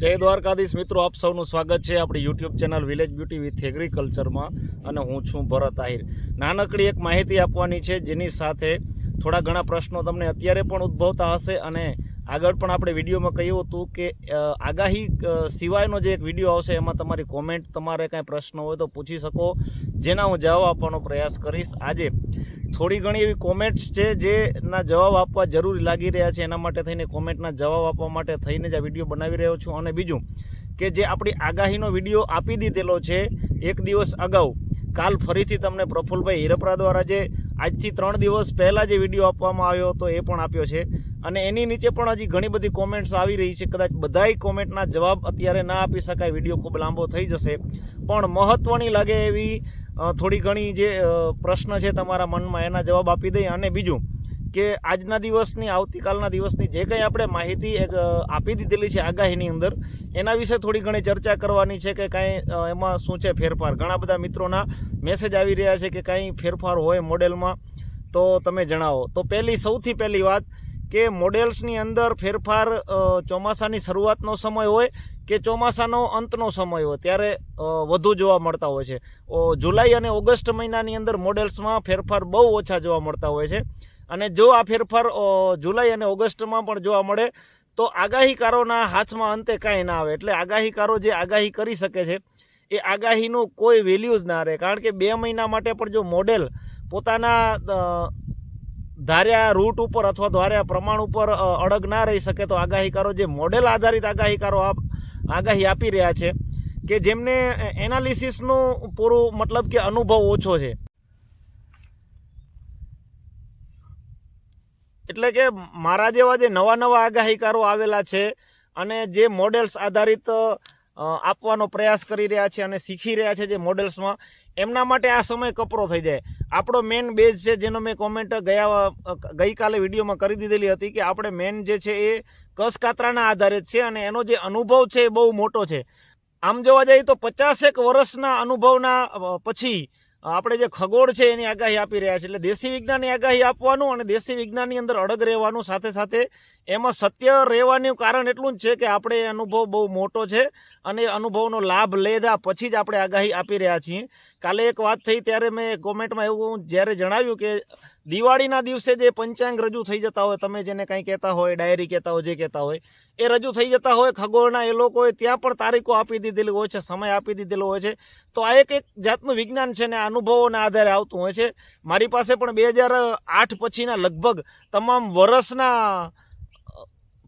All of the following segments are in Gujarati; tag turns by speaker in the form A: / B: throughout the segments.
A: જય દ્વારકાધીશ મિત્રો, આપ સૌનું સ્વાગત છે આપણી YouTube channel village beauty with એગ્રીકલ્ચરમાં અને હું છું ભરત આહિર. નાનકડી એક માહિતી આપવાની છે, જેની સાથે થોડા ઘણા પ્રશ્નો તમને અત્યારે પણ ઉદ્ભવતા હશે અને આગળ પણ આપણે વિડીયોમાં કહ્યું હતું કે આગાહી સિવાયનો જે એક વીડિયો આવશે, એમાં તમારી કોમેન્ટ તમારે કાંઈ પ્રશ્ન હોય તો પૂછી શકો. જેના હું જવાબ આપવાનો પ્રયાસ કરીશ. આજે થોડી ઘણી એવી કોમેન્ટ્સ છે જેના જવાબ આપવા જરૂરી લાગી રહ્યા છે. એના માટે થઈને કોમેન્ટના જવાબ આપવા માટે થઈને જ આ વીડિયો બનાવી રહ્યો છું. અને બીજું કે જે આપણી આગાહીનો વીડિયો આપી દીધેલો છે એક દિવસ અગાઉ, કાલ ફરીથી તમને પ્રફુલભાઈ હિરપરા દ્વારા જે આજથી ત્રણ દિવસ પહેલાં જે વીડિયો આપવામાં આવ્યો હતો એ પણ આપ્યો છે. અને એની નીચે પણ હજી ઘણી બધી કોમેન્ટ્સ આવી રહી છે. કદાચ બધાય કોમેન્ટના જવાબ અત્યારે ના આપી શકાય. વીડિયો ખૂબ લાંબો થઈ જશે. પણ મહત્ત્વની લાગે એવી થોડી ઘણી જે પ્રશ્ન છે તમારા મનમાં, એના જવાબ આપી દઈએ અને બીજું કે આજના દિવસની, આવતીકાલના દિવસની જે કંઈ આપણે માહિતી આપી દીધેલી છે આગાહીની અંદર, એના વિશે થોડી ઘણી ચર્ચા કરવાની છે કે કાંઈ એમાં શું છે ફેરફાર. ઘણા બધા મિત્રોના મેસેજ આવી રહ્યા છે કે કાંઈ ફેરફાર હોય મોડેલમાં તો તમે જણાવો. તો પહેલી, સૌથી પહેલી વાત કે મોડેલ્સની અંદર ફેરફાર ચોમાસાની શરૂઆતનો સમય હોય કે ચોમાસાનો અંતનો સમય હોય ત્યારે વધુ જોવા મળતા હોય છે. જુલાઈ અને ઓગસ્ટ મહિનાની અંદર મોડેલ્સમાં ફેરફાર બહુ ઓછા જોવા મળતા હોય છે. અને જો આ ફેરફાર જુલાઈ અને ઓગસ્ટમાં પણ જોવા મળે, તો આગાહીકારોના હાથમાં અંતે કાંઈ ના આવે. એટલે આગાહીકારો જે આગાહી કરી શકે છે, એ આગાહીનું કોઈ વેલ્યુ જ ના રહે. કારણ કે બે મહિના માટે પણ જો મોડેલ પોતાના ધાર્યા રૂટ ઉપર અથવા ધાર્યા પ્રમાણ ઉપર અડગ ના રહી શકે તો આગાહીકારો જે મોડેલ આધારિત આગાહીકારો આગાહી આપી રહ્યા છે કે જેમને એનાલિસિસનું પૂરું મતલબ કે અનુભવ ઓછો છે. એટલે કે મારા જેવા જે નવા નવા આગાહીકારો આવેલા છે અને જે મોડેલ્સ આધારિત આપવાનો પ્રયાસ કરી રહ્યા છે અને શીખી રહ્યા છે જે મોડેલ્સમાં. એમના માટે આ સમય કપરો થઈ જાય. આપણો મેન બેઝ છે, જેનો મેં કોમેન્ટ ગયા ગઈકાલે વિડીયોમાં કરી દીધેલી હતી કે આપણે મેન જે છે એ કસકાતરાના આધારે આધારિત છે અને એનો જે અનુભવ છે એ બહુ મોટો છે. આમ જોવા જઈએ તો પચાસેક વર્ષના અનુભવના પછી આપણે જે ખગોળ છે એની આગાહી આપી રહ્યા છે. એટલે દેશી વિજ્ઞાનની આગાહી આપવાનું અને દેશી વિજ્ઞાનની અંદર અડગ રહેવાનું સાથે સાથે એમાં સત્ય રહેવાનું કારણ એટલું જ છે કે આપણે અનુભવ બહુ મોટો છે અને અનુભવનો લાભ લેધા પછી જ આપણે આગાહી આપી રહ્યા છીએ. કાલે એક વાત થઈ ત્યારે મેં કોમેન્ટમાં એવું જ્યારે જણાવ્યું કે દિવાળીના દિવસે જે પંચાંગ રજૂ થઈ જતા હોય, તમે જેને કંઈ કહેતા હોય, ડાયરી કહેતા હોય, જે કહેતા હોય, એ રજૂ થઈ જતા હોય, ખગોળના એ લોકોએ ત્યાં પણ તારીખો આપી દીધેલી હોય છે, સમય આપી દીધેલો હોય છે. તો આ એક એક જાતનું વિજ્ઞાન છે ને અનુભવોના આધારે આવતું હોય છે. મારી પાસે પણ બે હજાર આઠ પછીના લગભગ તમામ વર્ષના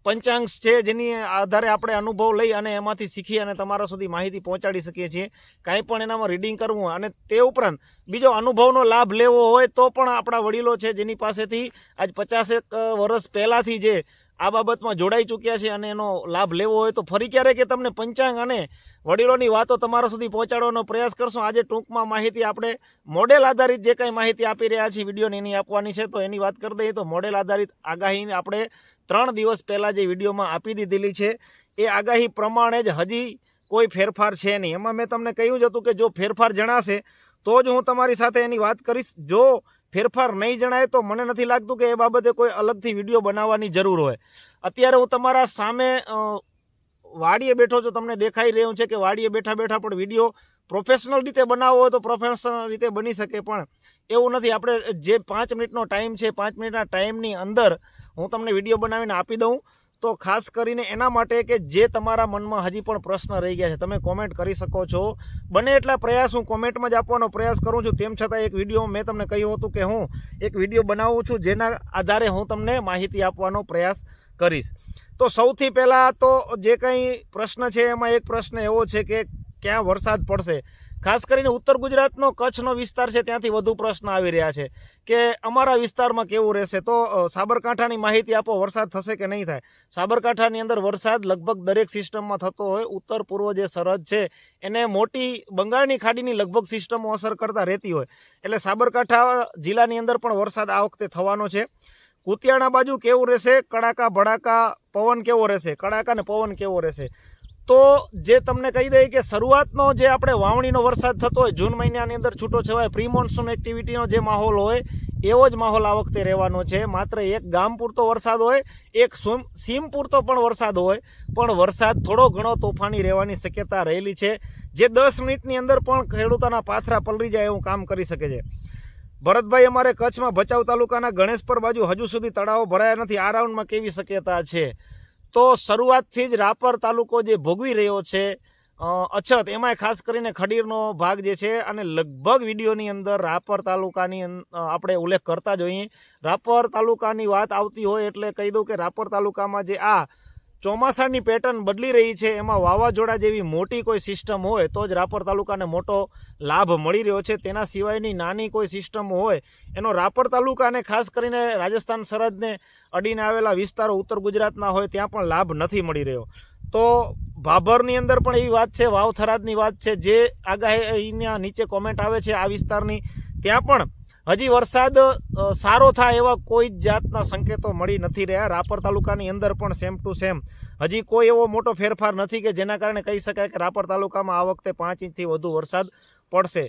A: પંચાંગ છે જેની આધારે આપણે અનુભવ લઈ અને એમાંથી શીખી અને તમારા સુધી માહિતી પહોંચાડી શકીએ છીએ. કાંઈ પણ એનામાં રીડિંગ કરવું અને તે ઉપરાંત બીજો અનુભવનો લાભ લેવો હોય તો પણ આપણા વડીલો છે જેની પાસેથી આજ પચાસેક વર્ષ પહેલાંથી જે આ બાબતમાં જોડાઈ ચૂક્યા છે અને એનો લાભ લેવો હોય તો ફરી ક્યારેક કે તમને પંચાંગ અને વડીલોની વાતો તમારા સુધી પહોંચાડવાનો પ્રયાસ કરશું. આજે ટૂંકમાં માહિતી આપણે મોડેલ આધારિત જે કંઈ માહિતી આપી રહ્યા છીએ, વિડીયોની એની આપવાની છે, તો એની વાત કરી દઈએ તો મોડેલ આધારિત આગાહીને આપણે ત્રણ દિવસ પહેલાં જે વિડીયોમાં આપી દીધેલી છે, એ આગાહી પ્રમાણે જ હજી કોઈ ફેરફાર છે નહીં. એમાં મેં તમને કહ્યું જ હતું કે જો ફેરફાર જણાશે, તો જ હું તમારી સાથે એની વાત કરીશ. જો ફેરફાર નહીં જણાય તો મને નથી લાગતું કે એ બાબતે કોઈ અલગથી વીડિયો બનાવવાની જરૂર હોય. અત્યારે હું તમારા સામે વાડીએ બેઠો છું, તમને દેખાઈ રહ્યું છે કે વાડીએ બેઠા બેઠા પણ વીડિયો પ્રોફેશનલ રીતે બનાવવો હોય તો પ્રોફેશનલ રીતે બની શકે, પણ એવું નથી. આપણે જે પાંચ મિનિટનો ટાઈમ છે, પાંચ મિનિટના ટાઈમની અંદર હું તમને વીડિયો બનાવીને આપી દઉં. તો ખાસ કરીને એના માટે કે જે તમારા મનમાં હજી પણ પ્રશ્ન રહી ગયા છે, તમે કોમેન્ટ કરી શકો છો. બને એટલા પ્રયાસ હું કોમેન્ટમાં જ આપવાનો પ્રયાસ કરું છું. તેમ છતાં એક વીડિયો મેં તમને કહ્યું હતું કે હું એક વીડિયો બનાવું છું, જેના આધારે હું તમને માહિતી આપવાનો પ્રયાસ કરીશ. તો સૌથી પહેલાં તો જે કંઈ પ્રશ્ન છે, એમાં એક પ્રશ્ન એવો છે કે ક્યાં વરસાદ પડશે? ખાસ કરીને ઉત્તર ગુજરાતનો કચ્છનો વિસ્તાર છે, ત્યાંથી વધુ પ્રશ્ન આવી રહ્યા છે કે અમારા વિસ્તારમાં કેવું રહેશે? તો સાબરકાંઠાની માહિતી આપો, વરસાદ થશે કે નહીં થાય? સાબરકાંઠાની અંદર વરસાદ લગભગ દરેક સિસ્ટમમાં થતો હોય. ઉત્તર પૂર્વ જે સરહદ છે, એને મોટી બંગાળની ખાડીની લગભગ સિસ્ટમો અસર કરતા રહેતી હોય. એટલે સાબરકાંઠા જિલ્લાની અંદર પણ વરસાદ આ વખતે થવાનો છે. કુતિયાણા બાજુ કેવું રહેશે? કડાકા, ભડાકા, પવન કેવો રહેશે? કડાકા ને પવન કેવો રહેશે? તો જે તમને કહી દઈએ કે શરૂઆતનો જે આપણે વાવણીનો વરસાદ થતો હોય, જૂન મહિનાની અંદર છૂટો છવાય પ્રી મોન્સૂન એક્ટિવિટીનો જે માહોલ હોય, એવો જ માહોલ આ વખતે રહેવાનો છે. માત્ર એક ગામ પૂરતો વરસાદ હોય, એક સુમ પૂરતો પણ વરસાદ હોય, પણ વરસાદ થોડો ઘણો તોફાની રહેવાની શક્યતા રહેલી છે. જે દસ મિનિટની અંદર પણ ખેડૂતોના પાથરા પલરી જાય એવું કામ કરી શકે છે. ભરતભાઈ, અમારે કચ્છમાં ભચાઉ તાલુકાના ગણેશપર બાજુ હજુ સુધી તળાવો ભરાયા નથી. આ રાઉન્ડમાં કેવી શક્યતા છે? તો શરૂઆતથી જ રાપર તાલુકો જે ભોગવી રહ્યો છે અછત, એમાંય ખાસ કરીને ખડીરનો ભાગ જે છે અને લગભગ વિડીયોની અંદર રાપર તાલુકાની આપણે ઉલ્લેખ કરતા જ હોઈએ. રાપર તાલુકાની વાત આવતી હોય એટલે કહી દઉં કે રાપર તાલુકામાં જે આ ચોમાસાની પેટર્ન બદલી રહી છે, એમાં વાવાઝોડા જેવી મોટી કોઈ સિસ્ટમ હોય તો જ રાપર તાલુકાને મોટો લાભ મળી રહ્યો છે. તેના સિવાયની નાની કોઈ સિસ્ટમ હોય એનો રાપર તાલુકાને ખાસ કરીને રાજસ્થાન સરહદને અડીને આવેલા વિસ્તારો ઉત્તર ગુજરાતના હોય ત્યાં પણ લાભ નથી મળી રહ્યો. તો ભાભરની અંદર પણ એવી વાત છે, વાવથરાદની વાત છે, જે આગાહીના નીચે કોમેન્ટ આવે છે આ વિસ્તારની. ત્યાં પણ હજી વરસાદ સારો થાય એવા કોઈ જ જાતના સંકેતો મળી નથી રહ્યા. રાપર તાલુકાની અંદર પણ સેમ ટુ સેમ હજી કોઈ એવો મોટો ફેરફાર નથી કે જેના કારણે કહી શકાય કે રાપર તાલુકામાં આ વખતે પાંચ ઇંચથી વધુ વરસાદ પડશે.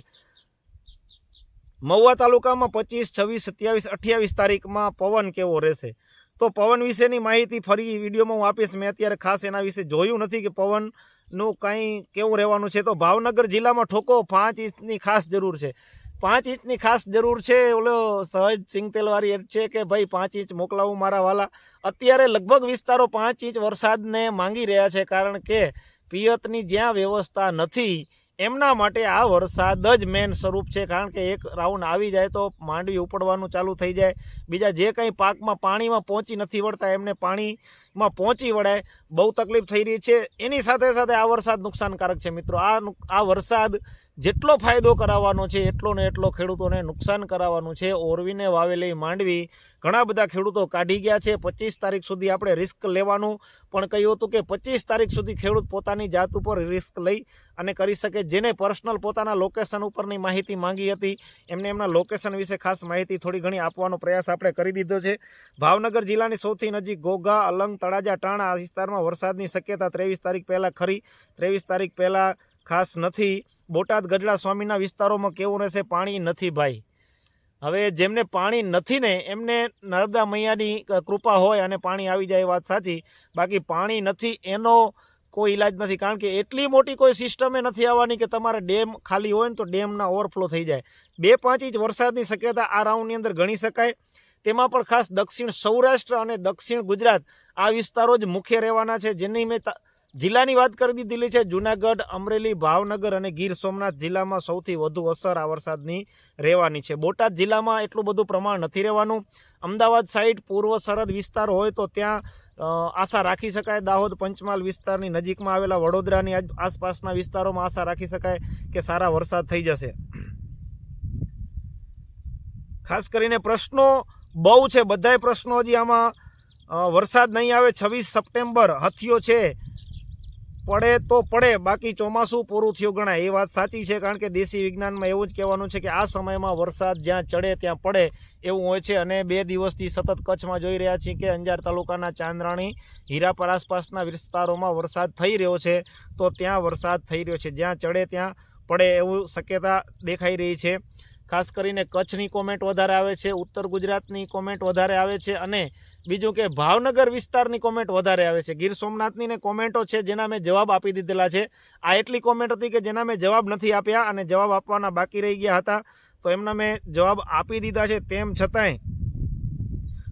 A: મહુવા તાલુકામાં પચીસ, છવ્વીસ, સત્યાવીસ, અઠ્યાવીસ તારીખમાં પવન કેવો રહેશે? તો પવન વિશેની માહિતી ફરી વિડીયોમાં હું આપીશ. મેં અત્યારે ખાસ એના વિશે જોયું નથી કે પવનનું કંઈ કેવું રહેવાનું છે. તો ભાવનગર જિલ્લામાં ઠોકો પાંચ ઇંચની ખાસ જરૂર છે. પાંચ ઇંચની ખાસ જરૂર છે, ઓલો સહજ સિંગતેલવાળી એડ છે કે ભાઈ પાંચ ઇંચ મોકલાવું મારા વાલા. અત્યારે લગભગ વિસ્તારો પાંચ ઇંચ વરસાદને માંગી રહ્યા છે કારણ કે પિયતની જ્યાં વ્યવસ્થા નથી, એમના માટે આ વરસાદ જ મેન સ્વરૂપ છે. કારણ કે એક રાઉન્ડ આવી જાય તો માંડવી ઉપડવાનું ચાલુ થઈ જાય. બીજા જે કંઈ પાકમાં પાણીમાં પહોંચી નથી વળતા, એમને પાણીમાં પહોંચી વળાય બહુ તકલીફ થઈ રહી છે. એની સાથે સાથે આ વરસાદ નુકસાનકારક છે મિત્રો. આ આ વરસાદ જેટલો ફાયદો કરાવવાનો છે, એટલો ને એટલો ખેડૂતોને નુકસાન કરાવવાનું છે. ઓરવીને વાવેલી માંડવી ઘણા બધા ખેડૂતો કાઢી ગયા છે. પચીસ તારીખ સુધી આપણે રિસ્ક લેવાનું. પણ કહ્યું હતું કે પચીસ તારીખ સુધી ખેડૂત પોતાની જાત ઉપર રિસ્ક લઈ અને કરી શકે. જેને પર્સનલ પોતાના લોકેશન ઉપરની માહિતી માંગી હતી, એમને એમના લોકેશન વિશે ખાસ માહિતી થોડી ઘણી આપવાનો પ્રયાસ આપણે કરી દીધો છે. ભાવનગર જિલ્લાની સૌથી નજીક ઘોઘા અલંગ, તળાજા, ટાણા આ વિસ્તારમાં વરસાદની શક્યતા ત્રેવીસ તારીખ પહેલાં ખરી. ત્રેવીસ તારીખ પહેલાં ખાસ નથી. બોટાદ ગઢડા સ્વામીના વિસ્તારોમાં કેવું રહેશે? પાણી નથી ભાઈ. હવે જેમને પાણી નથી ને, એમને નર્મદા મૈયાની કૃપા હોય અને પાણી આવી જાય વાત સાચી. બાકી પાણી નથી એનો કોઈ ઈલાજ નથી. કારણ કે એટલી મોટી કોઈ સિસ્ટમે નથી આવવાની કે તમારે ડેમ ખાલી હોય ને તો ડેમના ઓવરફ્લો થઈ જાય. બે પાંચ ઇંચ વરસાદની શક્યતા આ રાઉન્ડની અંદર ગણી શકાય. તેમાં પણ ખાસ દક્ષિણ સૌરાષ્ટ્ર અને દક્ષિણ ગુજરાત આ વિસ્તારો જ મુખ્ય રહેવાના છે. જેની મેં જિલ્લાની વાત કરી દીધેલી છે. જુનાગઢ, અમરેલી, ભાવનગર અને ગીર સોમનાથ જિલ્લામાં સૌથી વધુ અસર આ વરસાદની રહેવાની છે. બોટાદ જિલ્લામાં એટલું બધું પ્રમાણ નથી રહેવાનું. અમદાવાદ સાઈડ પૂર્વ સરહદ વિસ્તાર હોય તો ત્યાં આશા રાખી શકાય. દાહોદ, પંચમહાલ વિસ્તારની નજીકમાં આવેલા વડોદરાની આસપાસના વિસ્તારોમાં આશા રાખી શકાય કે સારા વરસાદ થઈ જશે. ખાસ કરીને પ્રશ્નો બહુ છે. બધાય પ્રશ્નો હજી આમાં વરસાદ નહીં આવે. છવ્વીસ સપ્ટેમ્બર હથિયો છે. પડે તો પડે. બાકી ચોમાસું પૂરું થયું ગણાય. એ વાત સાચી છે કારણ કે દેશી વિજ્ઞાનમાં એવું જ કહેવાનું છે કે આ સમયમાં વરસાદ જ્યાં ચડે ત્યાં પડે એવું હોય છે. અને બે દિવસથી સતત કચ્છમાં જોઈ રહ્યા છીએ કે અંજાર તાલુકાના ચાંદરાણી હીરાપર આસપાસના વિસ્તારોમાં વરસાદ થઈ રહ્યો છે. તો ત્યાં વરસાદ થઈ રહ્યો છે. જ્યાં ચડે ત્યાં પડે એવું શક્યતા દેખાઈ રહી છે. ખાસ કરીને કચ્છની કોમેન્ટ વધારે આવે છે, ઉત્તર ગુજરાતની કોમેન્ટ વધારે આવે છે અને બીજું કે ભાવનગર વિસ્તારની કોમેન્ટ વધારે આવે છે. ગીર સોમનાથની ને કોમેન્ટો છે જેના મેં જવાબ આપી દીધેલા છે. આ એટલી કોમેન્ટ હતી કે જેના મેં જવાબ નથી આપ્યા અને જવાબ આપવાના બાકી રહી ગયા હતા. તો એમના મેં જવાબ આપી દીધા છે. તેમ છતાંય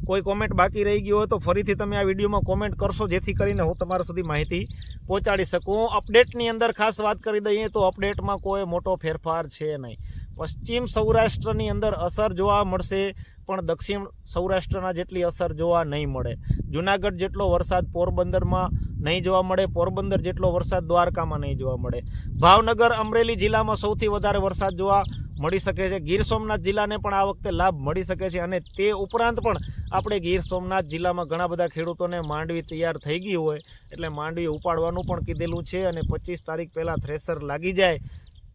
A: કોઈ કોમેન્ટ બાકી રહી ગઈ હોય તો ફરીથી તમે આ વિડીયોમાં કોમેન્ટ કરશો, જેથી કરીને હું તમારા સુધી માહિતી પહોંચાડી શકું. અપડેટની અંદર ખાસ વાત કરી દઈએ તો અપડેટમાં કોઈ મોટો ફેરફાર છે નહીં. પશ્ચિમ સૌરાષ્ટ્રની અંદર અસર જોવા મળશે, પણ દક્ષિણ સૌરાષ્ટ્રના જેટલી અસર જોવા નહીં મળે. જુનાગઢ જેટલો વરસાદ પોરબંદરમાં નહીં જોવા મળે, પોરબંદર જેટલો વરસાદ દ્વારકામાં નહીં જોવા મળે. ભાવનગર, અમરેલી જિલ્લામાં સૌથી વધારે વરસાદ જોવા મળી શકે છે. ગીર સોમનાથ જિલ્લાને પણ આ વખતે લાભ મળી શકે છે અને તે ઉપરાંત પણ આપણે ગીર સોમનાથ જિલ્લામાં ઘણા બધા ખેડૂતોને માંડવી તૈયાર થઈ ગઈ હોય, એટલે માંડવી ઉપાડવાનું પણ કીધેલું છે અને પચીસ તારીખ પહેલાં થ્રેસર લાગી જાય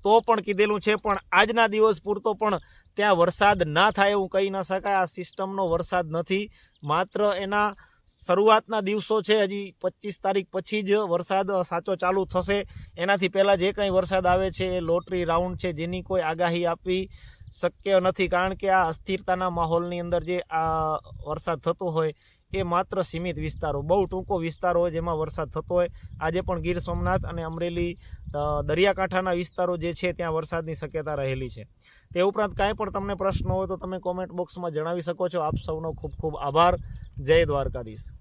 A: તો પણ કીધેલું છે, પણ આજના દિવસ પૂરતો પણ ત્યાં વરસાદ ના થાય એવું કહી ન શકાય. આ સિસ્ટમનો વરસાદ નથી. માત્ર એના શરૂઆતના દિવસો છે, હજી પચીસ તારીખ પછી જ વરસાદ સાચો ચાલુ થશે. એનાથી પહેલાં જે કંઈ વરસાદ આવે છે, એ લોટરી રાઉન્ડ છે, જેની કોઈ આગાહી આપવી શક્ય નથી. કારણ કે આ અસ્થિરતાના માહોલની અંદર જે આ વરસાદ થતો હોય એ માત્ર સીમિત વિસ્તારો, બહુ ટૂંકો વિસ્તાર હોય જેમાં વરસાદ થતો હોય. આજે પણ ગીર સોમનાથ અને અમરેલી દરિયાકાંઠાના વિસ્તારો જે છે ત્યાં વરસાદની શક્યતા રહેલી છે. તે ઉપરાંત કાંઈ પણ તમને પ્રશ્ન હોય તો તમે કોમેન્ટ બોક્સમાં જણાવી શકો છો. આપ સૌનો ખૂબ ખૂબ આભાર. જય દ્વારકાધીશ.